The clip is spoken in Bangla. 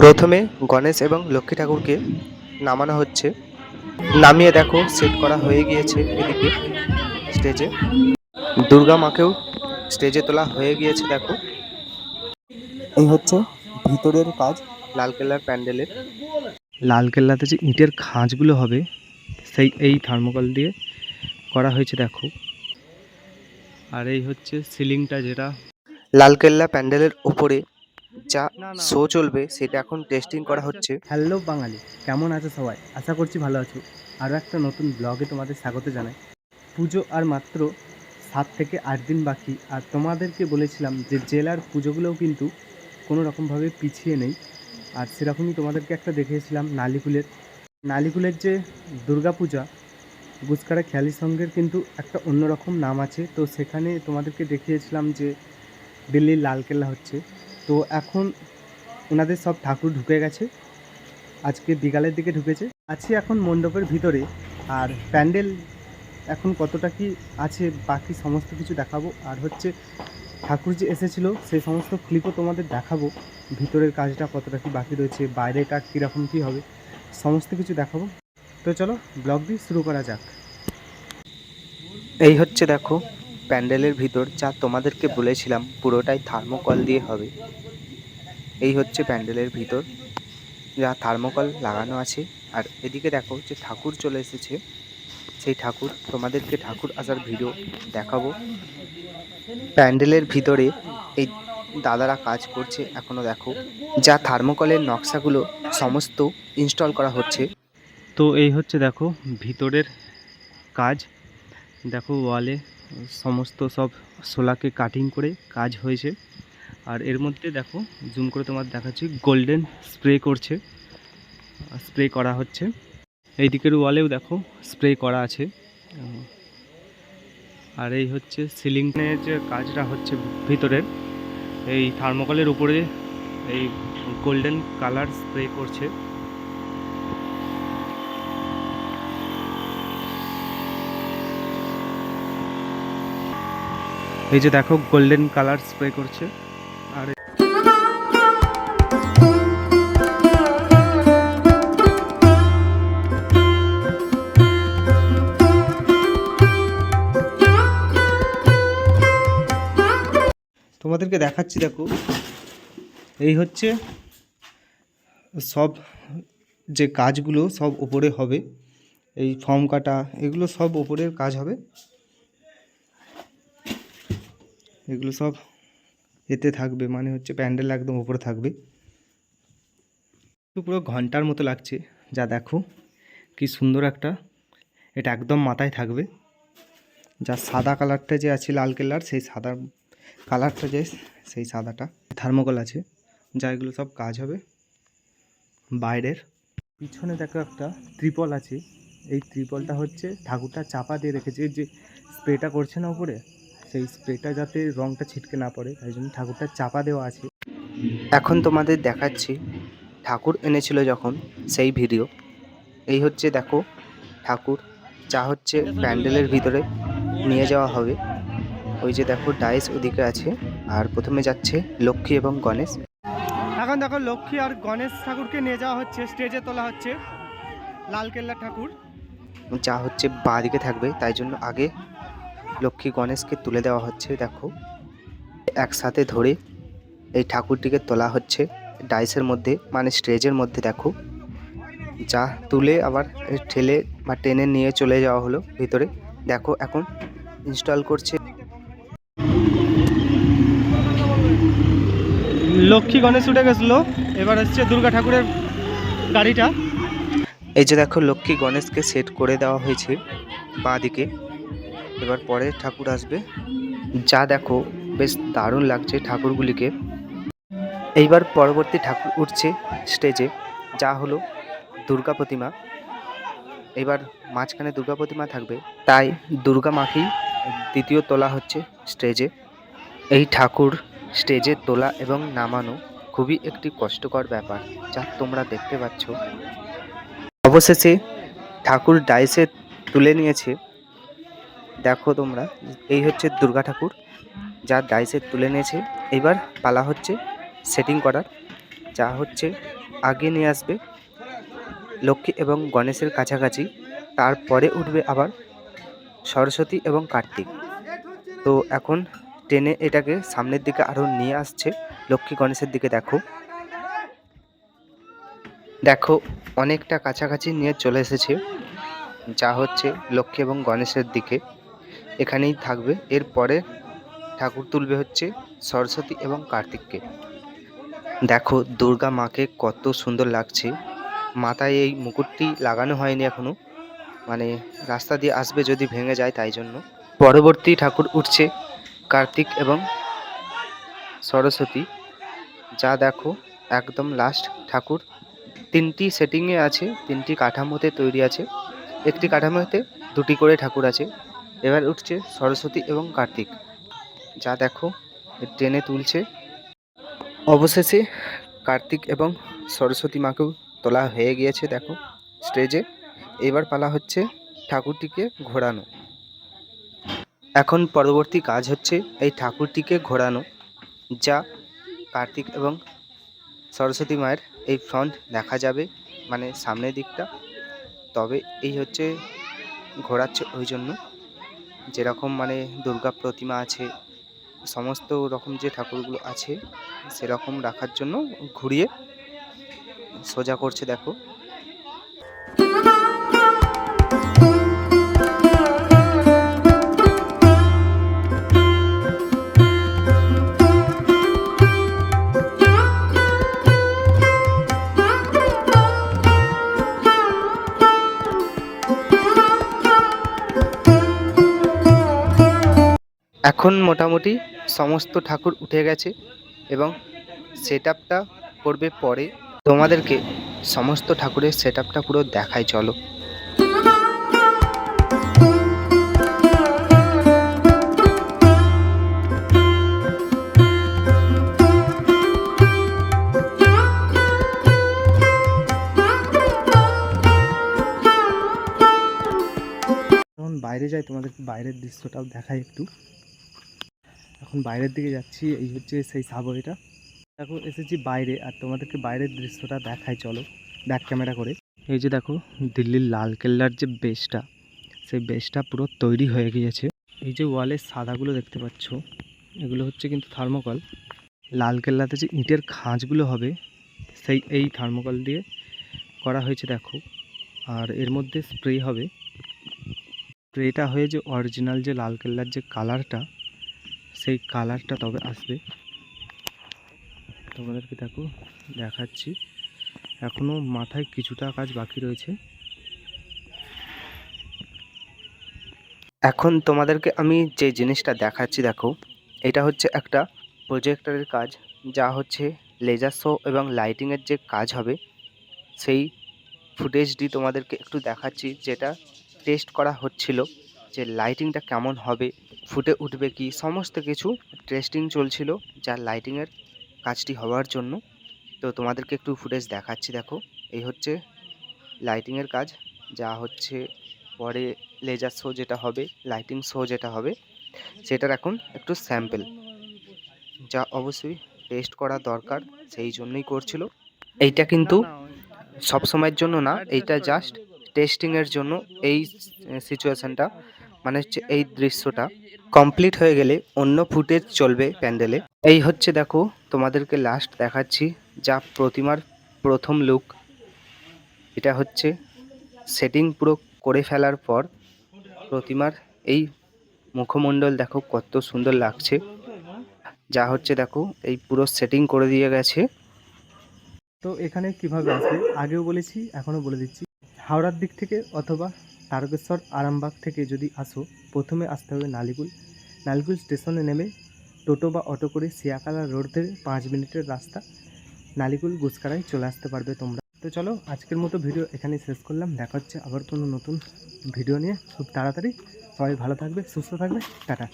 প্রথমে গণেশ এবং লক্ষ্মী ঠাকুরকে নামানো হচ্ছে। নামিয়ে দেখো সেট করা হয়ে গিয়েছে এদিকে স্টেজে দুর্গা মাকেও স্টেজে তোলা হয়ে গিয়েছে, দেখো। এই হচ্ছে ভিতরের কাজ লালকেল্লার প্যান্ডেলের লালকেল্লাতে যে ইটের খাঁজগুলো হবে, সেই এই থার্মোকল দিয়ে করা হয়েছে, দেখো। আর এই হচ্ছে সিলিংটা যেটা লালকেল্লা প্যান্ডেলের উপরে যা শো চলবে সেটা এখন টেস্টিং করা হচ্ছে। হ্যালো বাঙালি। কেমন আছো সবাই? আশা করছি ভালো আছো। আরও একটা নতুন ব্লগে তোমাদের স্বাগত জানাই। পুজো আর মাত্র সাত থেকে আট দিন বাকি। আর তোমাদেরকে বলেছিলাম যে জেলার পুজোগুলোও কিন্তু কোনো রকমভাবে পিছিয়ে নেই। আর সেরকমই তোমাদেরকে একটা দেখিয়েছিলাম নালিকুলের। নালিকুলের যে দুর্গাপূজা গুসকারা খেয়ালি সঙ্গের কিন্তু একটা অন্যরকম নাম আছে। তো সেখানে তোমাদেরকে দেখিয়েছিলাম যে দিল্লির লালকেল্লা হচ্ছে। তো এখন ওনাদের সব ঠাকুর ঢুকে গেছে। আজকে বিকালের দিকে ঢুকেছে। আছি এখন মণ্ডপের ভিতরে। আর প্যান্ডেল এখন কতটা কি আছে, বাকি সমস্ত কিছু দেখাবো। আর হচ্ছে ঠাকুর যে এসেছিল, সেই সমস্ত ক্লিপও তোমাদের দেখাবো। ভিতরের কাজটা কতটা কি বাকি রয়েছে, বাইরেটা কীরকম কী হবে, সমস্ত কিছু দেখাবো। তো চলো, ব্লগ দিয়ে শুরু করা যাক। এই হচ্ছে দেখো প্যান্ডেলের ভিতর যা তোমাদেরকে বলেছিলাম, পুরোটাই থার্মোকল দিয়ে হবে। এই হচ্ছে প্যান্ডেলের ভিতর। যা থার্মোকল লাগানো আছে। আর এদিকে দেখো যে ঠাকুর চলে এসেছে। সেই ঠাকুর, তোমাদেরকে ঠাকুর আসার ভিডিও দেখাবো। প্যান্ডেলের ভিতরে এই দাদারা কাজ করছে এখনও দেখো। যা থার্মোকলের নকশাগুলো সমস্ত ইনস্টল করা হচ্ছে। তো এই হচ্ছে দেখো ভিতরের কাজ। দেখো ওয়ালে সমস্ত সব শোলাকে কাটিং করে কাজ হয়েছে। আর এর মধ্যে দেখো জুম করে তোমার দেখাচ্ছি গোল্ডেন স্প্রে করছে স্প্রে করা হচ্ছে। এই দিকের ওয়ালেও দেখো স্প্রে করা আছে। আর এই হচ্ছে সিলিংয়ের যে কাজটা হচ্ছে ভিতরের, এই থার্মোকলের উপরে এই গোল্ডেন কালার স্প্রে করছে। এই যে দেখো গোল্ডেন কালার স্প্রে করছে। আর তোমাদেরকে দেখাচ্ছি, দেখো। এই হচ্ছে সব যে কাজগুলো সব ওপরে হবে। এই ফর্ম কাটা, এগুলো সব ওপরের কাজ হবে। এগুলো সব এতে থাকবে মানে হচ্ছে প্যান্ডেল একদম উপরে থাকবে। পুরো ঘণ্টার মতো লাগছে, যা দেখো, কি সুন্দর একটা, এটা একদম মাথায় থাকবে। যা সাদা কালারটা যে আছে লাল কেল্লার সেই সাদা কালারটা যে, সেই সাদাটা থার্মোকল আছে, যা এগুলো সব কাজ হবে বাইরের। পিছনে দেখো একটা ত্রিপল আছে, এই ত্রিপলটা হচ্ছে ঠাকুরটা চাপা দিয়ে রেখেছে যে স্প্রেটা করছে না উপরে? সেই স্প্রেটা যাতে রংটা ছিটকে না পড়ে তাই জন্য ঠাকুরটা চাপা দেওয়া আছে। এখন তোমাদের দেখাচ্ছি ঠাকুর এনেছিল যখন সেই ভিডিও। এই হচ্ছে দেখো ঠাকুর যা হচ্ছে প্যান্ডেলের ভিতরে নিয়ে যাওয়া হবে। ওই যে দেখো ডাইস ওদিকে আছে আর প্রথমে যাচ্ছে লক্ষ্মী এবং গণেশ। এখন দেখো লক্ষ্মী আর গণেশ ঠাকুরকে নিয়ে যাওয়া হচ্ছে স্টেজে তোলা হচ্ছে লালকেল্লা ঠাকুর। যা হচ্ছে বাঁ দিকে থাকবে তাই জন্য আগে লক্ষ্মী গণেশকে তুলে দেওয়া হচ্ছে দেখো। একসাথে ধরে এই ঠাকুরটিকে তোলা হচ্ছে ডাইসের মধ্যে মানে স্টেজের মধ্যে দেখো। যা তুলে আবার ঠেলে বা টেনে নিয়ে চলে যাওয়া হলো ভিতরে। দেখো এখন ইনস্টল করছে। লক্ষ্মী গণেশ উঠে গেছিল এবার হচ্ছে দুর্গা ঠাকুরের গাড়িটা। এই যে দেখো লক্ষ্মী গণেশকে সেট করে দেওয়া হয়েছে বাঁ দিকে এবার পরে ঠাকুর আসবে। যা দেখো, বেশ দারুণ লাগছে ঠাকুরগুলিকে। এইবার পরবর্তী ঠাকুর উঠছে স্টেজে, যা হলো দুর্গা প্রতিমা। এবার মাঝখানে দুর্গা প্রতিমা থাকবে, তাই দুর্গা মাকেই দ্বিতীয় তোলা হচ্ছে স্টেজে। এই ঠাকুর স্টেজে তোলা এবং নামানো খুবই একটি কষ্টকর ব্যাপার, যা তোমরা দেখতে পাচ্ছ। অবশেষে ঠাকুর ডাইসে তুলে নিয়েছে দেখো তোমরা, এই হচ্ছে দুর্গা ঠাকুর, যা ডাইসে তুলে নিয়েছে। এবার পালা হচ্ছে সেটিং করার, যা হচ্ছে আগে নিয়ে আসবে লক্ষ্মী এবং গণেশের কাছাকাছি, তারপরে উঠবে আবার সরস্বতী এবং কার্তিক। তো এখন টেনে এটাকে সামনের দিকে আরও নিয়ে আসছে লক্ষ্মী গণেশের দিকে, দেখো। দেখো, অনেকটা কাছাকাছি নিয়ে চলে এসেছে, যা হচ্ছে লক্ষ্মী এবং গণেশের দিকে। এখানেই থাকবে। এরপরে ঠাকুর তুলবে হচ্ছে সরস্বতী এবং কার্তিককে। দেখো, দুর্গা মাকে কত সুন্দর লাগছে। মাথায় এই মুকুটটি লাগানো হয়নি এখনও। মানে রাস্তা দিয়ে আসবে যদি ভেঙে যায় তাই জন্য। পরবর্তী ঠাকুর উঠছে কার্তিক এবং সরস্বতী। যা দেখো, একদম লাস্ট ঠাকুর। তিনটি সেটিংয়ে আছে, তিনটি কাঠামোতে তৈরি আছে। একটি কাঠামোতে দুটি করে ঠাকুর আছে। এবার উঠছে সরস্বতী এবং কার্তিক। যা দেখো ট্রেনে তুলছে। অবশেষে কার্তিক এবং সরস্বতী মাকেও তোলা হয়ে গিয়েছে, দেখো, স্টেজে। এবার পালা হচ্ছে ঠাকুরটিকে ঘোরানো। এখন পরবর্তী কাজ হচ্ছে এই ঠাকুরটিকে ঘোরানো, যা কার্তিক এবং সরস্বতী মায়ের এই ফ্রন্ট দেখা যাবে মানে সামনের দিকটা। তবে এই হচ্ছে, ঘোরাচ্ছে ওই জন্য। যেরকম মানে দুর্গা প্রতিমা আছে, সমস্ত রকম যে ঠাকুরগুলো আছে, সেরকম রাখার জন্য ঘুরিয়ে সোজা করছে, দেখো। এখন মোটামুটি সমস্ত ঠাকুর উঠে গেছে এবং সেট আপটা করবে পরে। তোমাদেরকে সমস্ত ঠাকুরের সেট আপটা পুরো দেখাই, চলো। বাইরে যাই, তোমাদেরকে বাইরের দৃশ্যটাও দেখাই একটু। এখন বাইরের দিকে যাচ্ছি, এই হচ্ছে সেই সাবওয়েটা। দেখো, এসেছি বাইরে, আর তোমাদেরকে বাইরের দৃশ্যটা দেখাই, চলো ব্যাক ক্যামেরা করে। এই যে দেখো, দিল্লির লাল কেল্লার যে বেসটা সেই বেসটা পুরো তৈরি হয়ে গিয়েছে। এই যে ওয়ালের সাদাগুলো দেখতে পাচ্ছ, এগুলো হচ্ছে কিন্তু থার্মোকল। লাল কেল্লাতে যে ইটের খাঁজগুলো হবে, সেই এই থার্মোকল দিয়ে করা হয়েছে, দেখো। আর এর মধ্যে স্প্রে হবে। স্প্রেটা হয়ে যে অরিজিনাল যে লাল কেল্লার যে কালারটা সেই কালারটা তবে আসবে। তোমাদেরকে দেখো, দেখাচ্ছি। এখনও মাথায় কিছুটা কাজ বাকি রয়েছে। এখন তোমাদেরকে আমি যে জিনিসটা দেখাচ্ছি, দেখো, এটা হচ্ছে একটা প্রজেক্টরের কাজ, যা হচ্ছে লেজার শো এবং লাইটিংয়ের যে কাজ হবে, সেই ফুটেজটি তোমাদেরকে একটু দেখাচ্ছি, যেটা টেস্ট করা হচ্ছিল যে লাইটিংটা কেমন হবে ফুটে উঠবে কি? সমস্ত কিছু টেস্টিং চলছিল যা লাইটিংয়ের কাজটি হওয়ার জন্য। তো তোমাদেরকে একটু ফুটেজ দেখাচ্ছি, দেখো। এই হচ্ছে লাইটিংয়ের কাজ। যা হচ্ছে পরে লেজার শো যেটা হবে লাইটিং শো যেটা হবে, সেটার এখন একটু স্যাম্পল যা অবশ্যই টেস্ট করা দরকার, সেই জন্যই করছিল। এইটা কিন্তু সব সময়ের জন্য না, এইটা জাস্ট টেস্টিংয়ের জন্য এই সিচুয়েশানটা মানে হচ্ছে এই দৃশ্যটা কমপ্লিট হয়ে গেলে অন্য ফুটেজ চলবে প্যান্ডেলে। এই হচ্ছে দেখো তোমাদেরকে লাস্ট দেখাচ্ছি যা প্রতিমার প্রথম লুক এটা হচ্ছে সেটিং পুরো করে ফেলার পর প্রতিমার এই মুখমণ্ডল দেখো কত সুন্দর লাগছে। যা হচ্ছে দেখো এই পুরো সেটিং করে দিয়ে গেছে। তো এখানে কীভাবে আসবে? আগেও বলেছি, এখনও বলে দিচ্ছি। হাওড়ার দিক থেকে অথবা তারকেশ্বর আরামবাগ থেকে যদি আসো, প্রথমে আসতে হবে নালিকুল নালিকুল স্টেশনে নেমে টোটো বা অটো করে সিয়াকালা রোড থেকে পাঁচ মিনিটের রাস্তা। নালিকুল গুসকারায় চলে আসতে পারবে তোমরা। তো চলো, আজকের মতো ভিডিও এখানে শেষ করলাম। দেখা হচ্ছে আবার কোনো নতুন ভিডিও নিয়ে। খুব তাড়াতাড়ি। সবাই ভালো থাকবে, সুস্থ থাকবে। টাটা।